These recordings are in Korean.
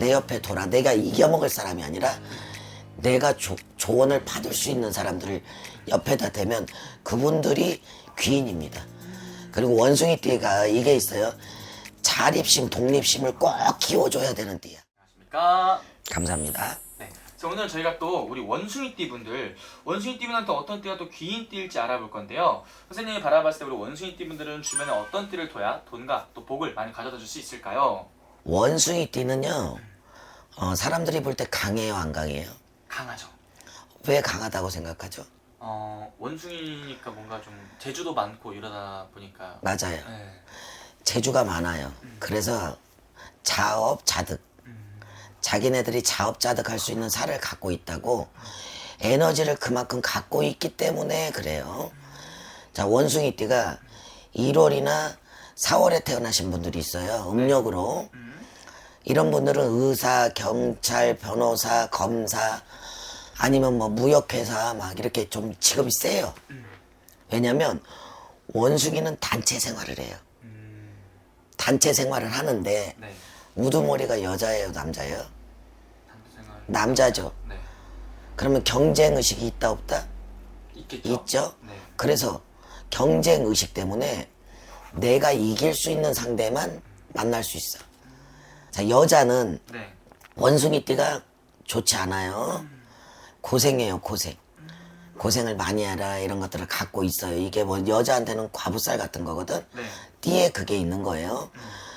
내 옆에 돌아. 내가 이겨먹을 사람이 아니라 내가 조, 조언을 받을 수 있는 사람들을 옆에다 대면 그분들이 귀인입니다. 그리고 원숭이 띠가 이게 있어요. 자립심, 독립심을 꼭 키워줘야 되는 띠야. 안녕하십니까? 감사합니다. 네. 자, 오늘 저희가 또 우리 원숭이띠 분들, 원숭이띠 분한테 어떤 띠가 또 귀인띠일지 알아볼 건데요. 선생님이 바라봤을 때 우리 원숭이띠 분들은 주변에 어떤 띠를 둬야 돈과 또 복을 많이 가져다 줄 수 있을까요? 원숭이띠는요, 어, 사람들이 볼 때 강해요, 안 강해요? 강하죠. 왜 강하다고 생각하죠? 어, 원숭이니까 뭔가 좀 재주도 많고 이러다 보니까 맞아요. 네. 재주가 많아요. 그래서 자업자득. 자기네들이 자업자득할 수 있는 살을 갖고 있다고 에너지를 그만큼 갖고 있기 때문에 그래요. 자, 원숭이띠가 1월이나 4월에 태어나신 분들이 있어요. 음력으로. 이런 분들은 의사, 경찰, 변호사, 검사, 아니면 뭐 무역회사 막 이렇게 좀 직업이 세요. 왜냐면 원숭이는 단체 생활을 해요. 단체 생활을 하는데 네. 우두머리가 여자예요, 남자예요? 생활. 남자죠. 네. 그러면 경쟁 의식이 있다 없다? 있겠죠. 있죠. 네. 그래서 경쟁 의식 때문에 내가 이길 수 있는 상대만 만날 수 있어. 자, 여자는 네. 원숭이띠가 좋지 않아요. 고생해요, 고생. 고생을 많이 해라 이런 것들을 갖고 있어요. 이게 뭐 여자한테는 과부살 같은 거거든. 네. 띠에 그게 있는 거예요.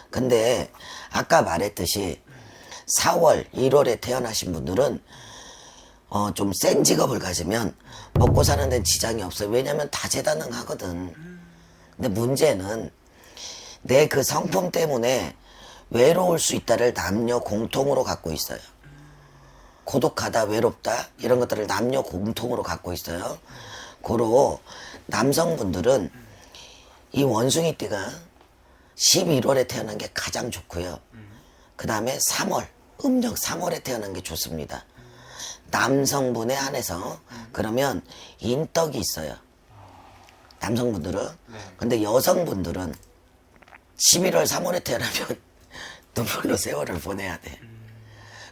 근데 아까 말했듯이 4월, 1월에 태어나신 분들은 어, 좀 센 직업을 가지면 먹고 사는 데는 지장이 없어요. 왜냐면 다재다능하거든. 근데 문제는 내 그 성품 때문에 외로울 수 있다를 남녀 공통으로 갖고 있어요. 고독하다, 외롭다 이런 것들을 남녀 공통으로 갖고 있어요. 고로 남성분들은 이 원숭이 띠가 11월에 태어난 게 가장 좋고요. 그 다음에 3월, 음력 3월에 태어난 게 좋습니다. 남성분에 한해서 그러면 인덕이 있어요. 남성분들은. 근데 여성분들은 11월 3월에 태어나면 눈물로 세월을 보내야 돼.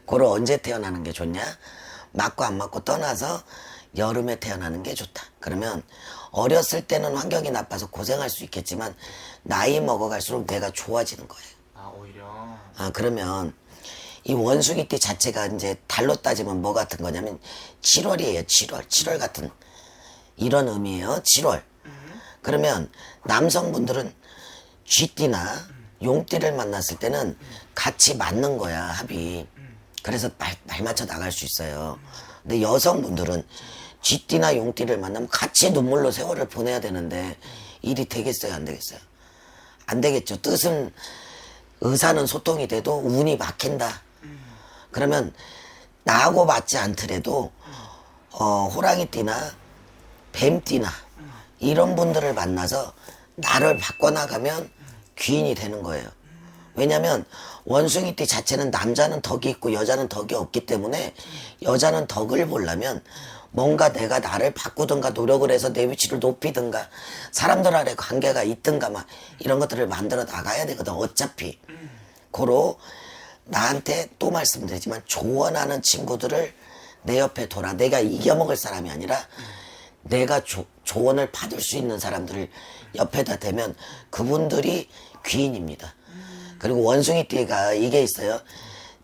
고로 언제 태어나는 게 좋냐? 맞고 안 맞고 떠나서 여름에 태어나는 게 좋다. 그러면 어렸을 때는 환경이 나빠서 고생할 수 있겠지만 나이 먹어갈수록 내가 좋아지는 거예요. 아, 오히려 아, 그러면 이 원숭이띠 자체가 이제 달로 따지면 뭐 같은 거냐면 7월이에요. 7월. 7월 같은 이런 의미예요. 7월. 그러면 남성분들은 쥐띠나 용띠를 만났을 때는 같이 맞는 거야, 합이. 그래서 말, 말 맞춰 나갈 수 있어요. 근데 여성분들은 쥐띠나 용띠를 만나면 같이 눈물로 세월을 보내야 되는데 일이 되겠어요, 안 되겠어요? 안 되겠죠. 뜻은 의사는 소통이 돼도 운이 막힌다. 그러면 나하고 맞지 않더라도 어, 호랑이띠나 뱀띠나 이런 분들을 만나서 나를 바꿔나가면 귀인이 되는 거예요. 왜냐면 원숭이 띠 자체는 남자는 덕이 있고 여자는 덕이 없기 때문에 여자는 덕을 보려면 뭔가 내가 나를 바꾸든가 노력을 해서 내 위치를 높이든가 사람들 아래 관계가 있든가 막 이런 것들을 만들어 나가야 되거든 어차피 고로 나한테 또 말씀드리지만 조언하는 친구들을 내 옆에 둬라 내가 이겨먹을 사람이 아니라 내가 조, 조언을 받을 수 있는 사람들을 옆에다 대면 그분들이 귀인입니다. 그리고 원숭이 띠가 이게 있어요.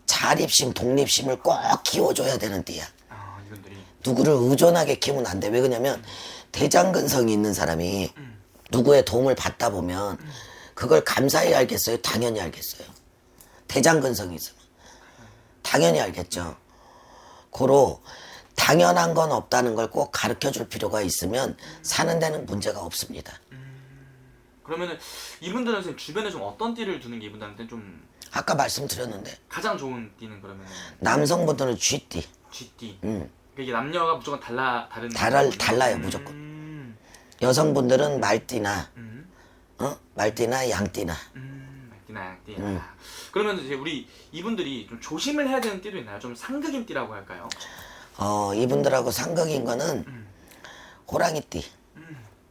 자립심, 독립심을 꼭 키워줘야 되는 띠야. 아, 이분들이 누구를 의존하게 키우면 안 돼. 왜 그러냐면 대장근성이 있는 사람이 누구의 도움을 받다 보면 그걸 감사히 알겠어요? 당연히 알겠어요. 대장근성이 있으면. 당연히 알겠죠. 고로 당연한 건 없다는 걸 꼭 가르쳐 줄 필요가 있으면 사는 데는 문제가 없습니다. 그러면은 이분들은 선생님 주변에 좀 어떤 띠를 두는 게 이분들한테 좀 아까 말씀드렸는데 가장 좋은 띠는 그러면 남성분들은 쥐띠. 쥐띠. 음. 그러니까 이게 남녀가 무조건 달라 다른. 거군요. 달라요, 무조건. 음, 여성분들은 말띠나 음, 어? 말띠나 양띠나 음, 띠나 양띠. 아. 그러면 이제 우리 이분들이 좀 조심을 해야 되는 띠도 있나요? 좀 상극인 띠라고 할까요? 어, 이분들하고 상극인 거는 호랑이띠,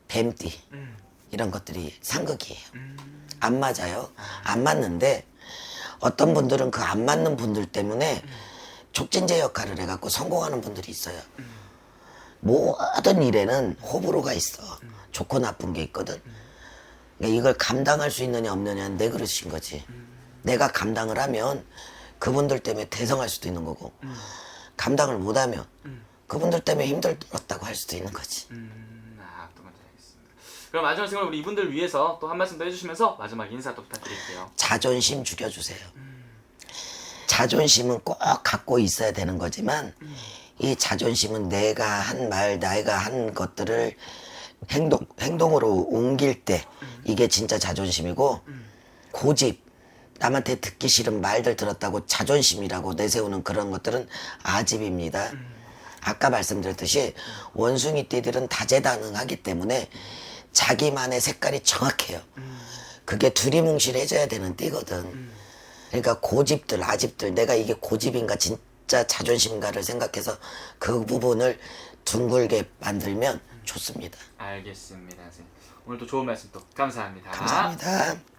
뱀띠 음, 이런 것들이 상극이에요. 음, 안 맞아요. 안 맞는데 어떤 분들은 그 안 맞는 분들 때문에 촉진제 역할을 해갖고 성공하는 분들이 있어요. 모든 일에는 호불호가 있어. 좋고 나쁜 게 있거든. 그러니까 이걸 감당할 수 있느냐 없느냐는 내 그릇인 거지. 내가 감당을 하면 그분들 때문에 대성할 수도 있는 거고 감당을 못하면 그분들 때문에 힘들었다고 할 수도 있는 거지. 음, 아, 또 먼저 알겠습니다. 그럼 마지막 질문 우리 이분들 위해서 또 한 말씀 더 해주시면서 마지막 인사 또 부탁드릴게요. 자존심 죽여주세요. 자존심은 꼭 갖고 있어야 되는 거지만 이 자존심은 내가 한 말, 내가 한 것들을 행동 행동으로 옮길 때 이게 진짜 자존심이고 고집 남한테 듣기 싫은 말들 들었다고 자존심이라고 내세우는 그런 것들은 아집입니다. 아까 말씀드렸듯이 원숭이 띠들은 다재다능하기 때문에 자기만의 색깔이 정확해요. 그게 두리뭉실해져야 되는 띠거든. 그러니까 고집들, 아집들, 내가 이게 고집인가 진짜 자존심인가를 생각해서 그 부분을 둥글게 만들면 좋습니다. 알겠습니다. 선생님. 오늘 또 좋은 말씀 또 감사합니다. 감사합니다.